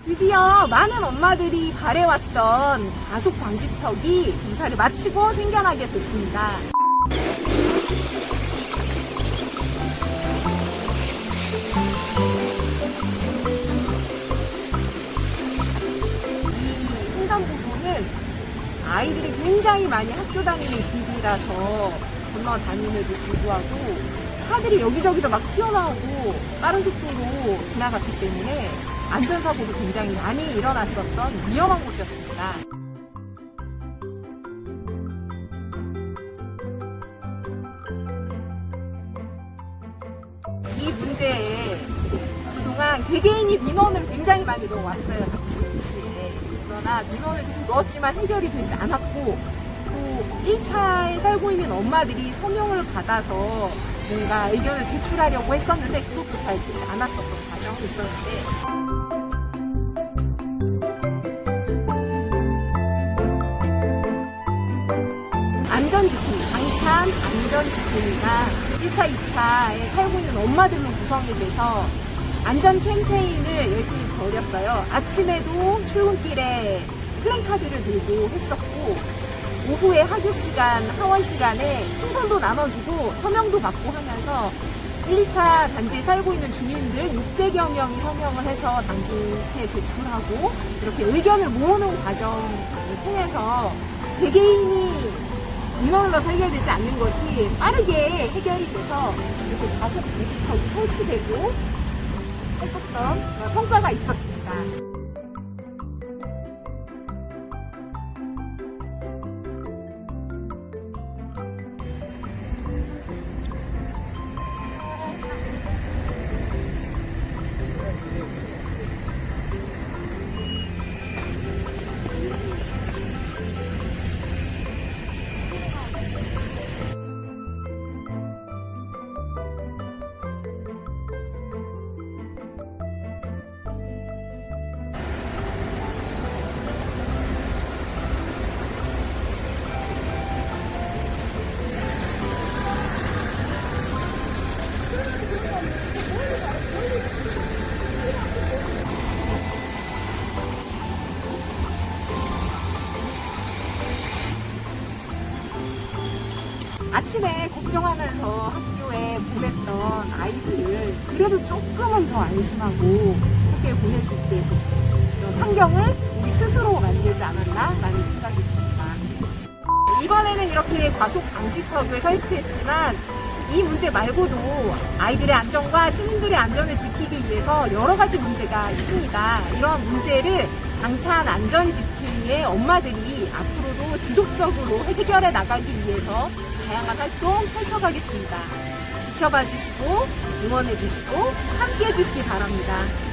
드디어 많은 엄마들이 바래왔던 가속 방지턱이 공사를 마치고 생겨나게 됐습니다. 이 횡단보도는 아이들이 굉장히 많이 학교 다니는 길이라서 건너 다니는데도 불구하고 차들이 여기저기서 막 튀어나오고 빠른 속도로 지나갔기 때문에 안전사고도 굉장히 많이 일어났었던 위험한 곳이었습니다. 이 문제에 그동안 개개인이 민원을 굉장히 많이 넣어왔어요. 그러나 민원을 계속 넣었지만 해결이 되지 않았고 또 1차에 살고 있는 엄마들이 서명을 받아서 뭔가 의견을 제출하려고 했었는데 그것도 잘 되지 않았었던 과정이 있었는데 안전지킴, 방찬 안전지킴이가 1차, 2차에 살고 있는 엄마들로 구성이 돼서 안전 캠페인을 열심히 벌였어요. 아침에도 출근길에 플랜카드를 들고 했었고, 오후에 학교 시간, 하원 시간에 풍선도 나눠주고 서명도 받고 하면서 1, 2차 단지에 살고 있는 주민들 600여 명이 서명을 해서 당시에 제출하고 이렇게 의견을 모으는 과정을 통해서 개개인이 민원으로서 해결되지 않는 것이 빠르게 해결이 돼서 이렇게 가속 방지턱이 설치되고 했었던 성과가 있었습니다. 아침에 걱정하면서 학교에 보냈던 아이들을 그래도 조금은 더 안심하고 학교에 수 있게 그런 환경을 우리 스스로 만들지 않았나라는 생각이 듭니다. 이번에는 이렇게 과속 방지턱을 설치했지만 이 문제 말고도 아이들의 안전과 시민들의 안전을 지키기 위해서 여러 가지 문제가 있습니다. 이러한 문제를 방찬 안전 지키기에 엄마들이 앞으로도 지속적으로 해결해 나가기 위해서 다양한 활동 펼쳐가겠습니다. 지켜봐 주시고 응원해 주시고 함께 해 주시기 바랍니다.